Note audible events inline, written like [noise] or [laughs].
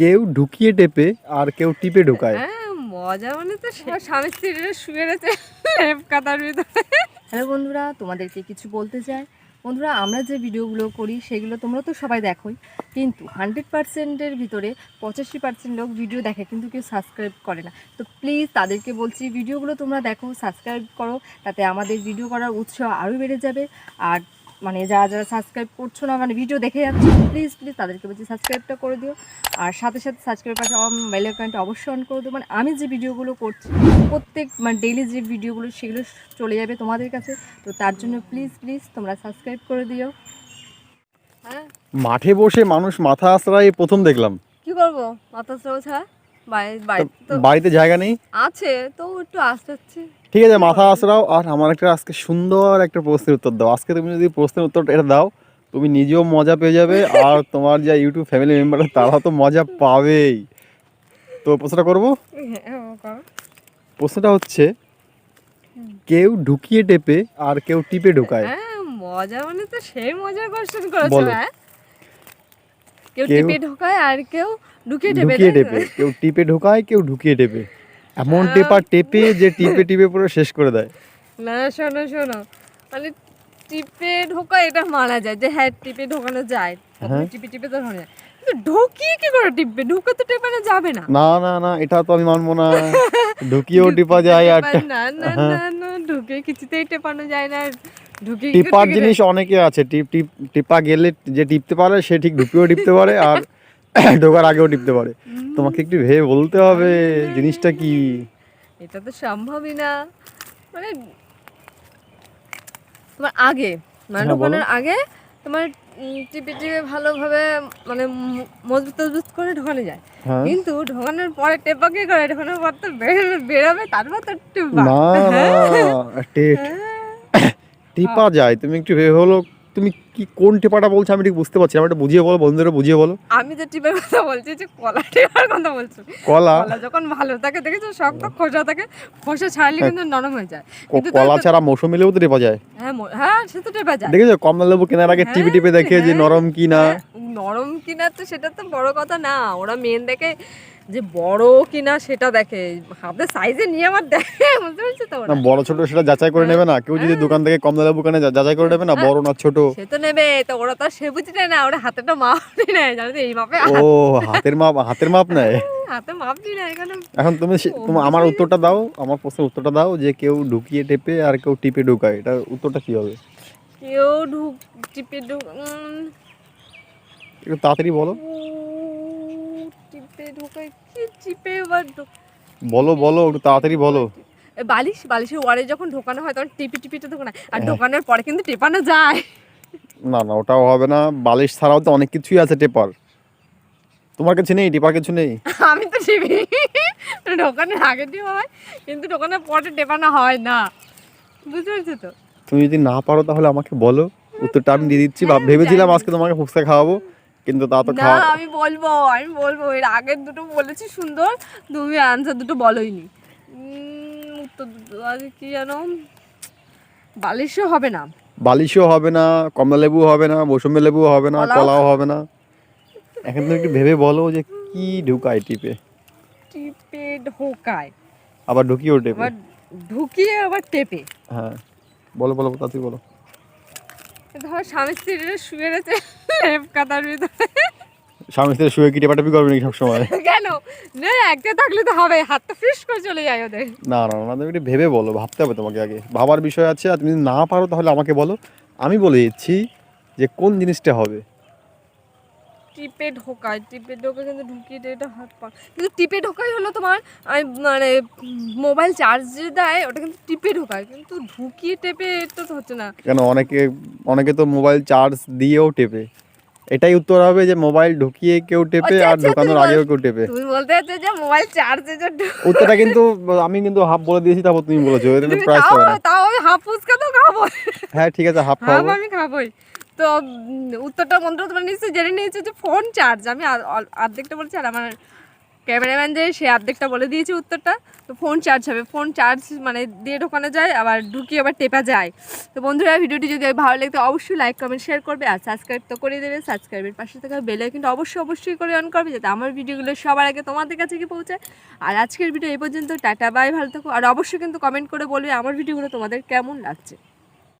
কেউ ঢুকিয়ে টেপে আর কেউ টিপে ঢুকায়। হ্যাঁ মজা মানে তো স্বামী স্ত্রীরা শুয়ে রয়েছে কাতার ভিতরে। হ্যালো বন্ধুরা তোমাদেরকে কিছু বলতে চাই। বন্ধুরা আমরা যে ভিডিওগুলো করি সেগুলো তোমরা তো সবাই দেখোই। কিন্তু হান্ড্রেড পার্সেন্টের ভিতরে পঁচাশি পার্সেন্ট লোক ভিডিও দেখে কিন্তু কেউ সাবস্ক্রাইব করে না। তো প্লিজ তাদেরকে বলছি ভিডিওগুলো তোমরা দেখো সাবস্ক্রাইব করো তাতে আমাদের ভিডিও করার উৎসাহ আরও বেড়ে যাবে। আর মানে যারা যারা সাবস্ক্রাইব করছ না মানে ভিডিও দেখে যাচ্ছে প্লিজ প্লিজ তাদেরকে বলছি সাবস্ক্রাইবটা করে দিও। আর সাথে সাথে সাবস্ক্রাইব পাশে মোবাইল অ্যাকাউন্টে অবশ্যই অন করে দিও। মানে আমি যে ভিডিওগুলো করছি প্রত্যেক মানে ডেইলি যে ভিডিওগুলো সেগুলো চলে যাবে তোমাদের কাছে। তো তার জন্য প্লিজ প্লিজ তোমরা সাবস্ক্রাইব করে দিও। হ্যাঁ? মাঠে বসে মানুষ মাথা আশ্রয় প্রথম দেখলাম। কি করব মাথা ছাড়া? তো বাড়িতে জায়গা নেই? আছে তো একটু আসতে ঠিক আছে মাথা আশ্রাও আর আমার একটা আজকে সুন্দর একটা প্রশ্নের উত্তর দাও। আজকে তুমি যদি প্রশ্নের উত্তর এটা দাও তুমি নিজেও মজা পেয়ে যাবে আর তোমার যা ইউটিউব ফ্যামিলি মেম্বার তারা তো মজা পাবেই। তো প্রশ্নটা করব? হ্যাঁ। প্রশ্নটা হচ্ছে কেউ ঢুকিয়ে টেপে আর কেউ টিপে ঢুকায়। হ্যাঁ মজা মানে তো সেই মজার কোশ্চেন করেছ বলো। হ্যাঁ? কেউ কেউ- টিপে ঢোকায় আর কেউ ঢুকিয়ে টেপে ঢুকিয়ে টেপে। কেউ টিপে ঢোকায় কেউ ঢুকিয়ে টেপে। এমন। টেপা টেপে যে টিপে টিপে পুরো শেষ করে দেয়। না শোনো শোনো। মানে টিপে ঢোকা এটা মানা যায় যে হ্যাঁ টিপে ঢোকানো যায়। হ্যাঁ। টিপে টিপে তো ঢোকানো যায় কিন্তু ঢুকিয়ে কি করে টিপবে? ঢুকে তো টেপানো যাবে না। না না না এটা তো আমি মানবো না। [laughs] ঢুকিয়েও টিপা যায় আর না না হ্যাঁ। না না ঢুকে কিছুতেই টেপানো যায় না। ঢুকে টিপার জিনিস অনেকে আছে টিপ টিপ টিপা গেলে যে টিপতে পারে সে ঠিক ঢুকিয়েও টিপতে পারে আর [laughs] ঢোকার আগেও টিপতে পারে। তোমাকে একটু ভেবে বলতে হবে জিনিসটা কি? এটা তো সম্ভবই না। মানে তোমার আগে মানে হ্যাঁ, ঢোকানোর আগে তোমার টিপে টিপে ভালোভাবে মানে মজবুত মজবুত করে ঢোকানো যায়। হ্যাঁ। কিন্তু ঢোকানোর পরে টেপা কি করে? ঢোকানোর পর তো বেরোবে বেরোবে তারপর তো টেপা না না হ্যাঁ। টিপা যায় তুমি একটু ভেবে হলো তুমি কি কোন টেপাটা বলছো আমি ঠিক বুঝতে পারছি না। আমাকে বুঝিয়ে বলো বন্ধুরা বুঝিয়ে বলো। আমি যে টিপের কথা বলছি যে কলা টেপার কথা বলছি। কলা? কলা যখন ভালো থাকে দেখেছ? শক্ত খোসা থাকে। খোসা ছাড়লে কিন্তু নরম হয়ে যায়। কিন্তু কলা ছাড়া মৌসুমি লেবু তো টেপা যায়। হ্যাঁ হ্যাঁ সে তো টেপা যায়। দেখেছ? কমলা লেবু কেনার আগে টিপে টিপে দেখে যে হ্যাঁ, নরম কি না হ্যাঁ, নরম কিনা তো সেটা তো বড় কথা না। ওরা মেন দেখে যে বড় কিনা সেটা দেখে হাতে সাইজে নিয়ে আমার দেখে বুঝতে পারছি তো? না বড় ছোট সেটা যাচাই করে নেবে না। কেউ হ্যাঁ। যদি দোকান থেকে কম দামে কেনে যা- যাচাই করে নেবে না বড় না ছোট? সে তো নেবে তো ওরা তো সে বুঝি না ওরা হাতেটা মাপনি নেয় জানো তো এই মাপে ও হাতের মাপ হাতের মাপ নেয়? এখানে এখন তুমি তুমি আমার উত্তরটা দাও আমার প্রশ্নের উত্তরটা দাও যে কেউ ঢুকিয়ে টেপে আর কেউ টিপে ঢুকায়। এটা উত্তরটা কি হবে? কেউ ঢুক টিপে ঢুক একটু তাড়াতাড়ি বলো। টিপে ঢুকায় কি টিপে এবার বলো বলো একটু তাড়াতাড়ি বলো। এ, বালিশ বালিশের ওয়ারে যখন ঢোকানো হয় তখন টিপি টিপিতে ঢোকানো আর হ্যাঁ। ঢোকানোর পরে কিন্তু টেপানো যায়। না না ওটাও হবে না। বালিশ ছাড়াও তো অনেক কিছুই আছে টেপার। তোমার কিছু নেই? টেপার কিছু নেই? [laughs] আমি তো টিপি। ঢোকানোর আগে টিপ হয় কিন্তু ঢোকানোর পরে টেপানো হয় না। বুঝতে পারছ তো? তুমি যদি না পারো তাহলে আমাকে বলো। উত্তরটা আমি দিয়ে দিচ্ছি হ্যাঁ, ভেবেছিলাম আজকে তোমাকে ফুচকা খাওয়াবো। কিন্তু তা তো না আমি বলব আমি বলব এর আগের দুটো বলেছি সুন্দর তুমি আনসার দুটো বলোইনি। উত্তর দুটো আর কি জানো বালিশও হবে না। বালিশও হবে না কমলা লেবু হবে না মৌসুমি লেবু হবে না কলাও? হবে না। এখন তুমি একটু ভেবে বলো যে কি ঢুকায় টিপে। টিপে ঢোকায়। আবার ঢুকিয়েও টেপে। আবার ঢুকিয়ে আবার টেপে। হ্যাঁ বলো বলো তাড়াতাড়ি বলো। ধর স্বামী স্ত্রীরা শুয়ে রয়েছে লেপ কাতার ভিতরে। স্বামী স্ত্রী শুয়ে কি টেপাটাপি করবে নাকি সবসময়? কেন? না একটা থাকলে তো হবে হাতটা করে চলে যায় ওদের। না না না তুমি একটু ভেবে বলো ভাবতে হবে তোমাকে আগে। ভাবার বিষয় আছে আর তুমি যদি না পারো তাহলে আমাকে বলো। আমি বলে দিচ্ছি যে কোন জিনিসটা হবে? টিপে ঢোকায় টিপে ঢোকে কিন্তু ঢুকিয়ে দিয়ে এটা হাত পা। কিন্তু টিপে ঢোকাই হলো তোমার মানে মোবাইল চার্জ যে দেয় ওটা কিন্তু টিপে ঢোকায়। কিন্তু ঢুকিয়ে টেপে এটা তো হচ্ছে না। কেন অনেকে অনেকে তো মোবাইল চার্জ দিয়েও টেপে। এটাই উত্তর হবে যে মোবাইল ঢুকিয়ে কেউ টেপে আচ্ছা, আর আচ্ছা, ঢোকানোর আগেও কেউ টেপে। তুমি বলতে চাচ্ছো যে মোবাইল চার্জে যে উত্তরটা কিন্তু আমি কিন্তু হাফ বলে দিয়েছি তারপর তুমি বলেছ। এটা প্রাইস তাও পাবে হাফ ফুচকা তো খাব হ্যাঁ ঠিক আছে হাফ হাফ খাব। আমি খাবোই। তো উত্তরটা মন্ত্র তোমরা নিশ্চয়ই জেনে নিয়েছো যে ফোন চার্জ আমি অর্ধেকটা বলছি আর আমার ক্যামেরাম্যান যে, সে অর্ধেকটা বলে দিয়েছে উত্তরটা। তো ফোন চার্জ হবে। ফোন চার্জ মানে দিয়ে ঢোকানো যায়, আবার ঢুকিয়ে আবার টেপা যায়। তো বন্ধুরা, ভিডিওটি যদি ভালো লাগতো, অবশ্যই লাইক কমেন্ট শেয়ার করবে আর সাবস্ক্রাইব তো করে দেবে। সাবস্ক্রাইবের পাশে থাকা বেলে কিন্তু অবশ্যই অবশ্যই করে অন করবে যাতে আমার ভিডিওগুলো সবার আগে তোমাদের কাছে গিয়ে পৌঁছায়। আর আজকের ভিডিও এই পর্যন্ত, টাটা বাই ভালো থাকো। আর অবশ্যই কিন্তু কমেন্ট করে বলবে আমার ভিডিওগুলো তোমাদের কেমন লাগছে।